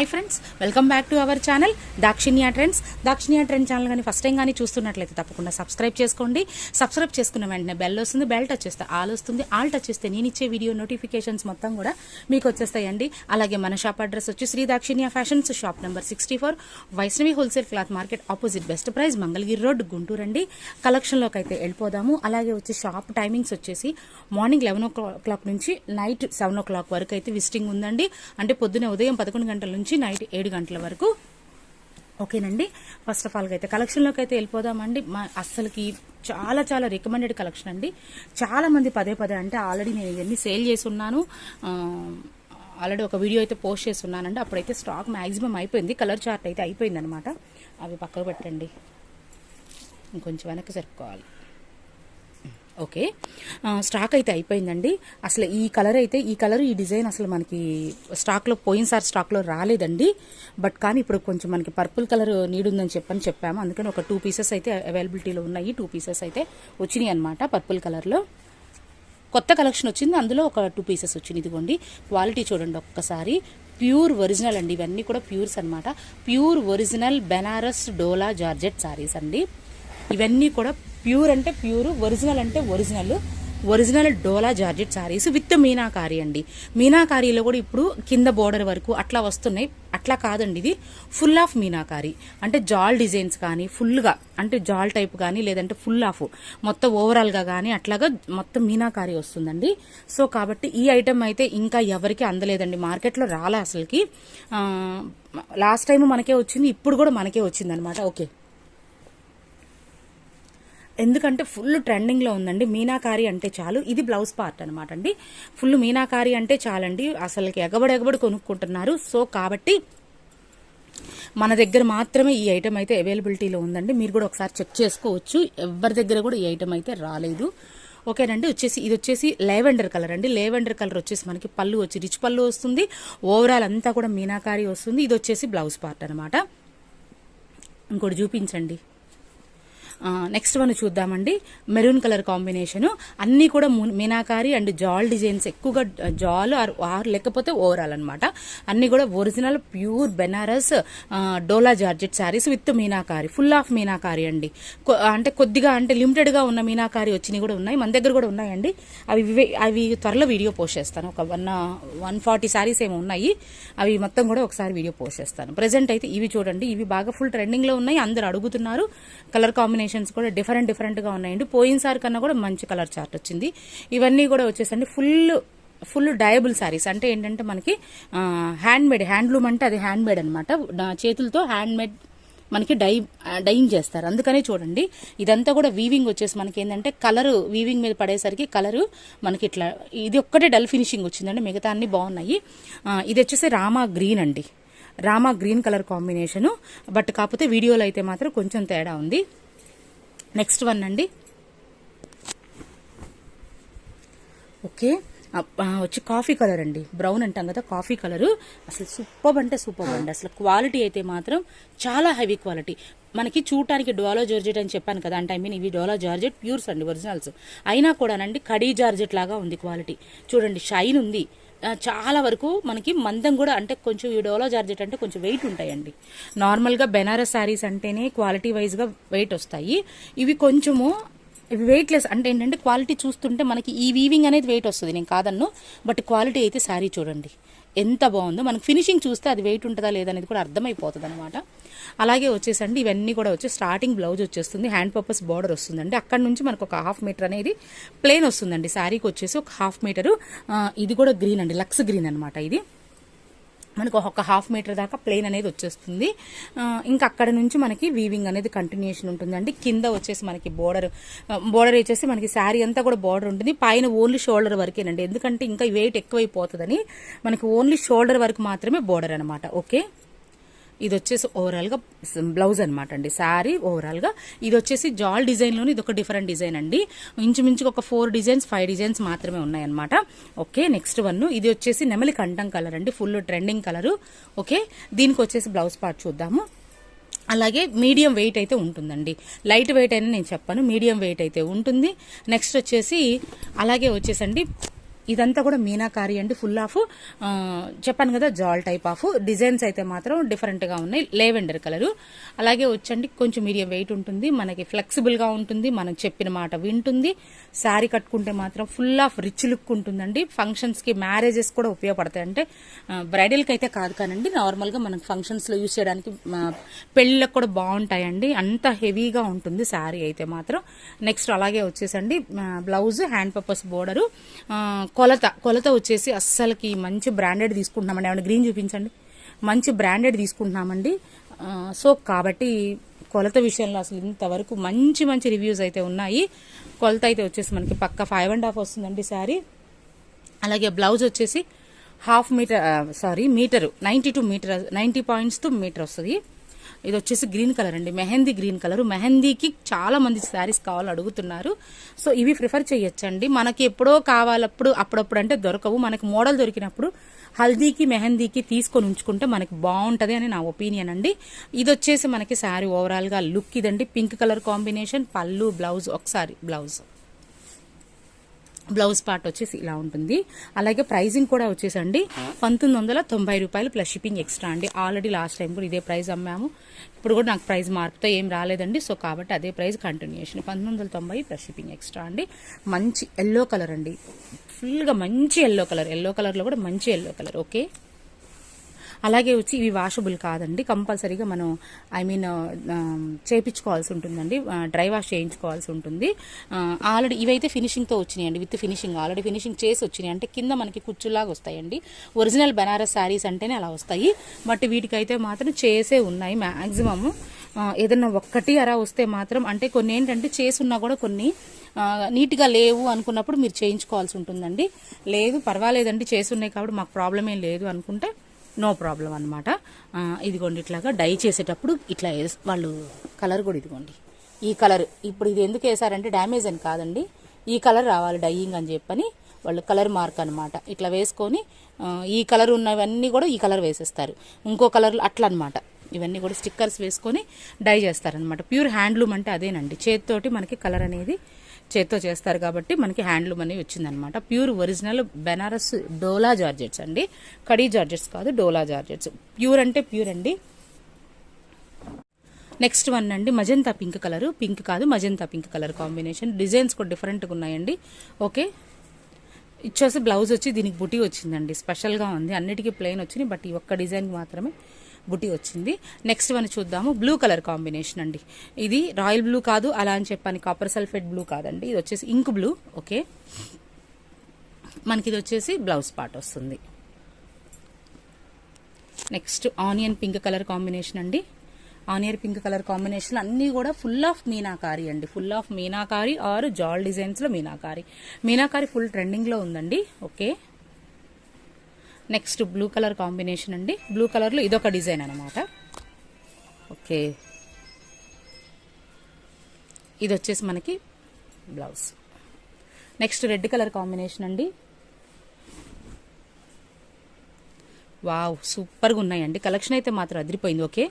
Hi friends welcome back to our channel Dakshinya trends Dakshinya trend channel కానీ first time కానీ చూస్తున్నట్లయితే తప్పకుండా subscribe చేసుకోండి. సబ్స్క్రైబ్ చేసుకున్న వెంటనే బెల్ వస్తుంది బెల్ టచ్ చేస్తే ఆల్ వస్తుంది. ఆల్ టచ్ చేస్తే నేను ఇచ్చే వీడియో నోటిఫికేషన్స్ మొత్తం కూడా మీకు వచ్చేస్తాయండి. అలాగే మన షాప్ అడ్రస్ వచ్చి Shri Dakshinya fashions shop number sixty four Vaishnavi wholesale cloth market opposite best price Mangalagiri road Guntur అండి కలెక్షన్లోకి అయితే వెళ్ళిపోదాము. అలాగే వచ్చి షాప్ టైమింగ్స్ వచ్చేసి మార్నింగ్ లెవెన్ ఓ క్లాక్ నుంచి నైట్ సెవెన్ ఓ క్లాక్ వరకు అయితే విజిటింగ్ ఉందండి. అంటే పొద్దున ఉదయం పదకొండు గంటల నుంచి నైట్ ఏడు గంటల వరకు. ఓకేనండి? ఫస్ట్ ఆఫ్ ఆల్గా అయితే కలెక్షన్లోకి అయితే వెళ్ళిపోదామండి. మా అస్సలకి చాలా చాలా రికమెండెడ్ కలెక్షన్ అండి. చాలా మంది పదే పదే అంటే ఆల్రెడీ నేను ఇవన్నీ సేల్ చేసి ఉన్నాను ఆల్రెడీ ఒక వీడియో అయితే పోస్ట్ చేసి ఉన్నానండి అప్పుడైతే స్టాక్ మ్యాక్సిమం అయిపోయింది. కలర్ చార్ట్ అయితే అయిపోయింది అనమాట అవి పక్కకు పెట్టండి. ఇంకొంచెం వెనక్కి జరుపుకోవాలి. ఓకే. స్టాక్ అయితే అయిపోయిందండి. అసలు ఈ కలర్ అయితే ఈ కలర్ ఈ డిజైన్ అసలు మనకి స్టాక్లో పోయినసారి స్టాక్లో రాలేదండి. బట్ కానీ ఇప్పుడు కొంచెం మనకి పర్పుల్ కలర్ నీడుందని ఉందని చెప్పని చెప్పాము. అందుకని ఒక టూ పీసెస్ అయితే అవైలబిలిటీలో ఉన్నాయి. టూ పీసెస్ అయితే వచ్చినాయి అనమాట పర్పుల్ కలర్లో. కొత్త కలెక్షన్ వచ్చింది. అందులో ఒక టూ పీసెస్ వచ్చింది. ఇదిగోండి. క్వాలిటీ చూడండి ఒక్కసారి. ప్యూర్ ఒరిజినల్ అండి. ఇవన్నీ కూడా ప్యూర్స్ అన్నమాట. Pure original Banaras dola georgette saris అండి. ఇవన్నీ కూడా ప్యూర్ అంటే ప్యూర్ ఒరిజినల్ అంటే original. Original dola georgette saris with meenakari అండి. మీనాకారీలో కూడా ఇప్పుడు కింద బోర్డర్ వరకు అట్లా వస్తున్నాయి. అట్లా కాదండి ఇది. Full of meenakari. అంటే జాల్ డిజైన్స్ కానీ ఫుల్గా. అంటే జాల్ టైప్ కానీ లేదంటే ఫుల్ ఆఫ్ మొత్తం ఓవరాల్గా కానీ అట్లాగా మొత్తం మీనాకారి వస్తుందండి. సో కాబట్టి ఈ ఐటెం అయితే ఇంకా ఎవరికి అందలేదండి. మార్కెట్లో రాలే అసలుకి. లాస్ట్ టైం మనకే వచ్చింది ఇప్పుడు కూడా మనకే వచ్చింది అనమాట ఓకే. ఎందుకంటే ఫుల్ ట్రెండింగ్లో ఉందండి. మీనాకారి అంటే చాలు. ఇది బ్లౌజ్ పార్ట్ అనమాట అండి. ఫుల్ మీనాకారి అంటే చాలండి. అసలుకి ఎగబడి ఎగబడి కొనుక్కుంటున్నారు. సో కాబట్టి మన దగ్గర మాత్రమే ఈ ఐటెం అయితే అవైలబిలిటీలో ఉందండి. మీరు కూడా ఒకసారి చెక్ చేసుకోవచ్చు. ఎవరి దగ్గర కూడా ఈ ఐటెం అయితే రాలేదు. ఓకేనండి. వచ్చేసి ఇది వచ్చేసి లేవెండర్ కలర్ అండి. లేవెండర్ కలర్ వచ్చేసి మనకి పళ్ళు వచ్చి రిచ్ పళ్ళు వస్తుంది. ఓవరాల్ అంతా కూడా మీనాకారి వస్తుంది. ఇది వచ్చేసి బ్లౌజ్ పార్ట్ అనమాట ఇంకోటి చూపించండి. నెక్స్ట్ వన్ చూద్దామండి. మెరూన్ కలర్ కాంబినేషన్ అన్నీ కూడా మీనాకారి అండ్ జాల్ డిజైన్స్ ఎక్కువగా జాల్ ఆర్ ఆర్ లేకపోతే ఓవరాల్ అనమాట అన్నీ కూడా original pure Banaras dola georgette saris with meenakari. Full of meenakari అండి. కొ- అంటే కొద్దిగా అంటే లిమిటెడ్గా ఉన్న మీనాకారి వచ్చినవి కూడా ఉన్నాయి. మన దగ్గర కూడా ఉన్నాయండి. అవి అవి త్వరలో వీడియో పోస్ట్ చేస్తాను. ఒక వన్ వన్ ఫార్టీ శారీస్ ఏమో ఉన్నాయి. అవి మొత్తం కూడా ఒకసారి వీడియో పోస్ట్ చేస్తాను. ప్రెసెంట్ అయితే ఇవి చూడండి. ఇవి బాగా ఫుల్ ట్రెండింగ్లో ఉన్నాయి. అందరు అడుగుతున్నారు. కలర్ కాంబినేషన్ కాంబినేషన్స్ కూడా డిఫరెంట్ డిఫరెంట్గా ఉన్నాయండి పోయినసారి కన్నా కూడా మంచి కలర్ చార్ట్ వచ్చింది. ఇవన్నీ కూడా వచ్చేసండి ఫుల్ ఫుల్ డయబుల్ శారీస్ అంటే ఏంటంటే మనకి హ్యాండ్ మేడ్ హ్యాండ్లూమ్ అంటే అది హ్యాండ్ మేడ్ అనమాట చేతులతో హ్యాండ్ మేడ్ మనకి డై డైన్ చేస్తారు. అందుకనే చూడండి ఇదంతా కూడా వీవింగ్ వచ్చేసి మనకి ఏంటంటే కలర్ వీవింగ్ మీద పడేసరికి కలర్ మనకి ఇట్లా ఇది ఒక్కటే డల్ ఫినిషింగ్ వచ్చిందండి మిగతా అన్ని బాగున్నాయి. ఇది వచ్చేసి రామా గ్రీన్ అండి. Rama green colour combination but కాకపోతే వీడియోలో అయితే మాత్రం కొంచెం తేడా ఉంది. నెక్స్ట్ వన్ అండి. ఓకే. వచ్చి కాఫీ కలర్ అండి. బ్రౌన్ అంటాం కదా కాఫీ కలర్. అసలు సూపర్ అంటే సూపర్ అండి. అసలు క్వాలిటీ అయితే మాత్రం చాలా హెవీ క్వాలిటీ. మనకి చూడటానికి డోలో జార్జెట్ అని చెప్పాను కదా అంటే ఐ మీన్ ఇవి డోలో జార్జెట్ ప్యూర్స్ అండి ఒరిజినల్స్. అయినా కూడానండి కడీ జార్జెట్ లాగా ఉంది క్వాలిటీ. చూడండి షైన్ ఉంది. చాలా వరకు మనకి మందం కూడా అంటే కొంచెం ఈ డోలో జార్జెట్ అంటే కొంచెం వెయిట్ ఉంటాయండి. నార్మల్గా బెనారస్ శారీస్ అంటేనే క్వాలిటీ వైజ్గా వెయిట్ వస్తాయి. ఇవి కొంచెము ఇవి వెయిట్లెస్ అంటే ఏంటంటే క్వాలిటీ చూస్తుంటే మనకి ఈ వీవింగ్ అనేది వెయిట్ వస్తుంది. నేను కాదన్ను బట్ క్వాలిటీ అయితే శారీ చూడండి. ఎంత బాగుందో. మనకి ఫినిషింగ్ చూస్తే అది వెయిట్ ఉంటుందా లేదనేది కూడా అర్థమైపోతుంది అనమాట అలాగే వచ్చేసండి ఇవన్నీ కూడా వచ్చి స్టార్టింగ్ బ్లౌజ్ వచ్చేస్తుంది. హ్యాండ్ పర్పస్ బార్డర్ వస్తుందండి. అక్కడ నుంచి మనకు ఒక హాఫ్ మీటర్ అనేది ప్లేన్ వస్తుందండి. శారీకి వచ్చేసి ఒక హాఫ్ మీటరు ఇది కూడా గ్రీన్ అండి. లక్స్ గ్రీన్ అనమాట ఇది. మనకు ఒక హాఫ్ మీటర్ దాకా ప్లేన్ అనేది వచ్చేస్తుంది. ఇంకా అక్కడ నుంచి మనకి వీవింగ్ అనేది కంటిన్యూషన్ ఉంటుందండి. కింద వచ్చేసి మనకి బోర్డర్ బోర్డర్ వచ్చేసి మనకి శారీ అంతా కూడా బోర్డర్ ఉంటుంది. పైన ఓన్లీ షోల్డర్ వరకేనండి. ఎందుకంటే ఇంకా వెయిట్ ఎక్కువైపోతుందని మనకి ఓన్లీ షోల్డర్ వరకు మాత్రమే బోర్డర్ అనమాట ఓకే ఇది వచ్చేసి ఓవరాల్గా బ్లౌజ్ అనమాట అండి. శారీ ఓవరాల్గా ఇది వచ్చేసి జాల్ డిజైన్లోని ఇది ఒక డిఫరెంట్ డిజైన్ అండి. ఇంచుమించుకు ఒక ఫోర్ డిజైన్స్ ఫైవ్ డిజైన్స్ మాత్రమే ఉన్నాయన్నమాట. ఓకే నెక్స్ట్ వన్ ఇది వచ్చేసి నెమలి కంఠం కలర్ అండి. ఫుల్ ట్రెండింగ్ కలరు ఓకే దీనికి వచ్చేసి బ్లౌజ్ పార్ట్ చూద్దాము. అలాగే మీడియం వెయిట్ అయితే ఉంటుందండి. లైట్ వెయిట్ అని నేను చెప్పాను. మీడియం వెయిట్ అయితే ఉంటుంది. నెక్స్ట్ వచ్చేసి అలాగే వచ్చేసండి ఇదంతా కూడా మీనాకారి అండి ఫుల్ ఆఫ్ చెప్పాను కదా జాల్ టైప్ ఆఫ్ డిజైన్స్ అయితే మాత్రం డిఫరెంట్గా ఉన్నాయి. లేవెండర్ కలర్ అలాగే వచ్చండి కొంచెం మీడియం వెయిట్ ఉంటుంది. మనకి ఫ్లెక్సిబుల్గా ఉంటుంది. మనం చెప్పిన మాట వింటుంది. శారీ కట్టుకుంటే మాత్రం ఫుల్ ఆఫ్ రిచ్ లుక్ ఉంటుందండి. ఫంక్షన్స్కి మ్యారేజెస్ కూడా ఉపయోగపడతాయి. అంటే బ్రైడల్కి అయితే కాదు కానండి నార్మల్గా మనకి ఫంక్షన్స్లో యూస్ చేయడానికి పెళ్ళిళ్ళకు కూడా బాగుంటాయండి. అంత హెవీగా ఉంటుంది శారీ అయితే మాత్రం. నెక్స్ట్ అలాగే వచ్చేసండి బ్లౌజ్ హ్యాండ్ పర్పస్ బోర్డరు కొలత కొలత వచ్చేసి అస్సలకి మంచి బ్రాండెడ్ తీసుకుంటున్నామండి. ఏమైనా గ్రీన్ చూపించండి. మంచి బ్రాండెడ్ తీసుకుంటున్నామండి. సో కాబట్టి కొలత విషయంలో అసలు ఇంతవరకు మంచి మంచి రివ్యూస్ అయితే ఉన్నాయి. కొలత అయితే వచ్చేసి మనకి పక్క ఫైవ్ అండ్ హాఫ్ వస్తుందండి శారీ. అలాగే బ్లౌజ్ వచ్చేసి half metre sorry metre ninety two metre ninety పాయింట్స్తో metre వస్తుంది. ఇది వచ్చేసి గ్రీన్ కలర్ అండి. Mehndi green colour. మెహందీకి చాలా మంది శారీస్ కావాలని అడుగుతున్నారు. సో ఇవి ప్రిఫర్ చేయొచ్చండి. మనకి ఎప్పుడో కావాలప్పుడు అప్పుడప్పుడు అంటే దొరకవు. మనకి మోడల్ దొరికినప్పుడు హల్దీకి మెహందీకి తీసుకొని ఉంచుకుంటే మనకి బాగుంటది అని నా ఒపీనియన్ అండి. ఇది వచ్చేసి మనకి శారీ ఓవరాల్గా లుక్ ఇదండి. పింక్ కలర్ కాంబినేషన్ పళ్ళు బ్లౌజ్ ఒకసారి బ్లౌజ్. బ్లౌజ్ పార్ట్ వచ్చేసి ఇలా ఉంటుంది. అలాగే ప్రైజింగ్ కూడా వచ్చేసండి. పంతొమ్మిది వందల తొంభై రూపాయలు ప్లస్ షిప్పింగ్ ఎక్స్ట్రా అండి. ఆల్రెడీ లాస్ట్ టైం కూడా ఇదే ప్రైస్ అమ్మాము. ఇప్పుడు కూడా నాకు ప్రైస్ మార్పుతో ఏం రాలేదండి. సో కాబట్టి అదే ప్రైస్ కంటిన్యూషన్ పంతొమ్మిది వందల తొంభై ప్లస్ షిప్పింగ్ ఎక్స్ట్రా అండి. మంచి ఎల్లో కలర్ అండి. ఫుల్గా మంచి ఎల్లో కలర్ ఎల్లో కలర్లో కూడా మంచి ఎల్లో కలర్ ఓకే అలాగే వచ్చి ఇవి వాషబుల్ కాదండి. కంపల్సరీగా మనం ఐ మీన్ uh, um, చేపించుకోవాల్సి ఉంటుందండి. డ్రై వాష్ చేయించుకోవాల్సి ఉంటుంది. ఆల్రెడీ ఇవైతే ఫినిషింగ్తో వచ్చినాయండి. విత్ ఫినిషింగ్ ఆల్రెడీ ఫినిషింగ్ చేసి వచ్చినాయి. అంటే కింద మనకి కుచ్చులాగా వస్తాయండి. ఒరిజినల్ బెనారస్ శారీస్ అంటేనే అలా వస్తాయి. బట్ వీటికైతే మాత్రం చేసే ఉన్నాయి మ్యాక్సిమము ఏదన్నా ఒక్కటి అరా వస్తే మాత్రం అంటే కొన్ని ఏంటంటే చేసున్నా కూడా కొన్ని నీట్గా లేవు అనుకున్నప్పుడు మీరు చేయించుకోవాల్సి ఉంటుందండి. లేదు పర్వాలేదండి చేసున్నాయి కాబట్టి మాకు ప్రాబ్లం ఏం లేదు అనుకుంటే నో ప్రాబ్లం అనమాట ఇదిగోండి ఇట్లాగా డై చేసేటప్పుడు ఇట్లా వేస్- వాళ్ళు కలర్ కూడా ఇదిగోండి. ఈ కలర్ ఇప్పుడు ఇది ఎందుకు వేసారంటే డ్యామేజ్ అని కాదండి. ఈ కలర్ రావాలి డైయింగ్ అని చెప్పని వాళ్ళు కలర్ మార్క్ అనమాట ఇట్లా వేసుకొని ఈ కలర్ ఉన్నవన్నీ కూడా ఈ కలర్ వేసేస్తారు. ఇంకో కలర్ అట్లా అనమాట ఇవన్నీ కూడా స్టిక్కర్స్ వేసుకొని డై చేస్తారనమాట ప్యూర్ హ్యాండ్లూమ్ అంటే అదేనండి. చేతితోటి మనకి కలర్ అనేది చేత్తో చేస్తారు కాబట్టి మనకి హ్యాండ్లూమ్ అనేవి వచ్చిందనమాట pure original Banaras dola georgettes అండి. కడీ జార్జెట్స్ కాదు డోలా జార్జెట్స్. ప్యూర్ అంటే ప్యూర్ అండి. నెక్స్ట్ వన్ అండి మజంతా పింక్ కలర్. పింక్ కాదు magenta pink colour combination. Designs కూడా డిఫరెంట్గా ఉన్నాయండి. ఓకే. ఇచ్చేసి బ్లౌజ్ వచ్చి దీనికి బుటీ వచ్చిందండి. స్పెషల్గా ఉంది. అన్నిటికీ ప్లెయిన్ వచ్చింది బట్ ఈ ఒక్క డిజైన్కి మాత్రమే బుటీ వచ్చింది. నెక్స్ట్ వన్ చూద్దాము. బ్లూ కలర్ కాంబినేషన్ అండి. ఇది రాయల్ బ్లూ కాదు అలా అని చెప్పాను కాపర్ సల్ఫేట్ బ్లూ కాదండి. ఇది వచ్చేసి ఇంక్ బ్లూ ఓకే. మనకి ఇది వచ్చేసి బ్లౌజ్ పార్ట్ వస్తుంది. Next onion pink colour combination అండి. ఆనియర్ పింక్ కలర్ కాంబినేషన్ అన్నీ కూడా ఫుల్ ఆఫ్ మీనాకారి అండి. ఫుల్ ఆఫ్ మీనాకారి ఆర్ జాల్ డిజైన్స్లో మీనాకారి. మీనాకారి ఫుల్ ట్రెండింగ్లో ఉందండి. Okay. Next blue colour combination అండి. బ్లూ కలర్లో ఇదొక డిజైన్ అనమాట ఓకే. ఇది వచ్చేసి మనకి blouse. Next red colour combination అండి. వావ్ సూపర్గా ఉన్నాయండి. కలెక్షన్ అయితే మాత్రం అదిరిపోయింది ఓకే?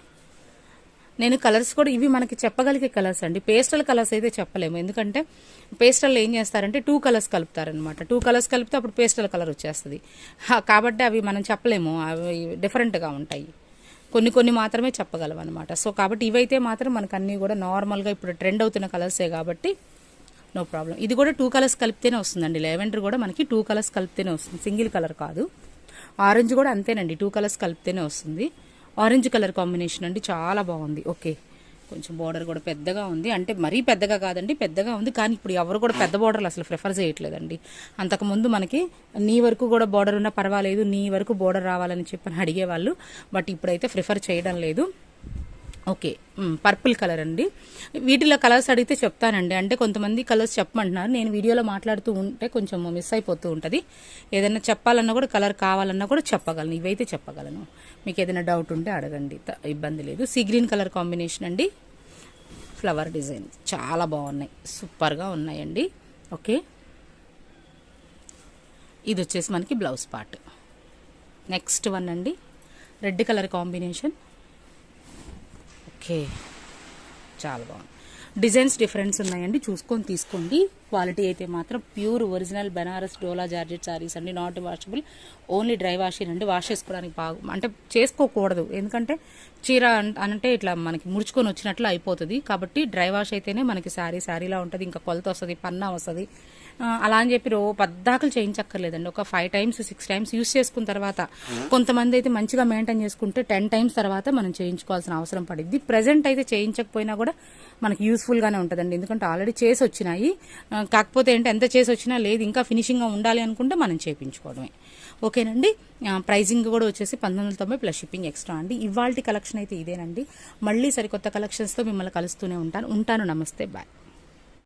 నేను కలర్స్ కూడా ఇవి మనకి చెప్పగలిగే కలర్స్ అండి. పేస్టల్ కలర్స్ అయితే చెప్పలేము. ఎందుకంటే పేస్టల్లో ఏం చేస్తారంటే టూ కలర్స్ కలుపుతారనమాట టూ కలర్స్ కలిపితే అప్పుడు పేస్టల్ కలర్ వచ్చేస్తుంది. కాబట్టి అవి మనం చెప్పలేము. అవి డిఫరెంట్గా ఉంటాయి. కొన్ని కొన్ని మాత్రమే చెప్పగలం అనమాట సో కాబట్టి ఇవైతే మాత్రం మనకు అన్నీ కూడా నార్మల్గా ఇప్పుడు ట్రెండ్ అవుతున్న కలర్సే కాబట్టి నో ప్రాబ్లం. ఇది కూడా టూ కలర్స్ కలిపితేనే వస్తుందండి. లెవెండర్ కూడా మనకి టూ కలర్స్ కలిపితేనే వస్తుంది. సింగిల్ కలర్ కాదు. ఆరెంజ్ కూడా అంతేనండి. టూ కలర్స్ కలిపితేనే వస్తుంది. ఆరెంజ్ కలర్ కాంబినేషన్ అండి చాలా బాగుంది. ఓకే. కొంచెం బార్డర్ కూడా పెద్దగా ఉంది. అంటే మరీ పెద్దగా కాదండి పెద్దగా ఉంది. కానీ ఇప్పుడు ఎవరు కూడా పెద్ద బార్డర్లు అసలు ప్రిఫర్ చేయట్లేదండి. అంతకుముందు మనకి నీ వరకు కూడా బార్డర్ ఉన్నా పర్వాలేదు నీ వరకు బార్డర్ రావాలని చెప్పి అడిగేవాళ్ళు. బట్ ఇప్పుడైతే ప్రిఫర్ చేయడం లేదు. ఓకే. పర్పుల్ కలర్ అండి. వీటిలో కలర్స్ అడిగితే చెప్తానండి. అంటే కొంతమంది కలర్స్ చెప్పమంటున్నారు. నేను వీడియోలో మాట్లాడుతూ ఉంటే కొంచెం మిస్ అయిపోతూ ఉంటుంది. ఏదైనా చెప్పాలన్నా కూడా కలర్ కావాలన్నా కూడా చెప్పగలను. ఇవైతే చెప్పగలను. మీకు ఏదైనా డౌట్ ఉంటే అడగండి. ఇబ్బంది లేదు. సీ గ్రీన్ కలర్ కాంబినేషన్ అండి. Flower design. చాలా బాగున్నాయి. సూపర్గా ఉన్నాయండి. ఓకే. ఇది వచ్చేసి మనకి బ్లౌజ్ పార్ట్. నెక్స్ట్ వన్ అండి. Red colour combination. ఓకే. చాలా బాగుంది. డిజైన్స్ డిఫరెన్స్ ఉన్నాయండి. చూసుకొని తీసుకోండి. క్వాలిటీ అయితే మాత్రం pure original Banaras dola georgette saris అండి. Not washable only dry washing అండి వాష్ చేసుకోవడానికి బాగు అంటే చేసుకోకూడదు. ఎందుకంటే చీర అంటే ఇట్లా మనకి ముడుచుకొని వచ్చినట్లు అయిపోతుంది. కాబట్టి డ్రై వాష్ అయితేనే మనకి శారీ శారీలా ఉంటుంది. ఇంకా కొలత వస్తుంది పన్నా వస్తుంది. అలా అని చెప్పి రో పద్దాకలు చేయించక్కర్లేదండి. ఒక five times six times use చేసుకున్న తర్వాత కొంతమంది అయితే మంచిగా మెయింటైన్ చేసుకుంటే టెన్ టైమ్స్ తర్వాత మనం చేయించుకోవాల్సిన అవసరం పడింది ప్రజెంట్ అయితే చేయించకపోయినా కూడా మనకి యూస్ఫుల్గానే ఉంటుందండి. ఎందుకంటే ఆల్రెడీ చేసి వచ్చినాయి కాకపోతే ఏంటి ఎంత చేసి వచ్చినా లేదు ఇంకా ఫినిషింగ్గా ఉండాలి అనుకుంటే మనం చేయించుకోవడమే ఓకేనండి? ప్రైజింగ్ కూడా వచ్చేసి పంతొమ్మిది వందల తొంభై ప్లస్ షిప్పింగ్ ఎక్స్ట్రా అండి. ఇవాళ కలెక్షన్ అయితే ఇదేనండి. మళ్ళీ సరికొత్త కలెక్షన్స్తో మిమ్మల్ని కలుస్తూనే ఉంటాను. ఉంటాను. నమస్తే. బాయ్.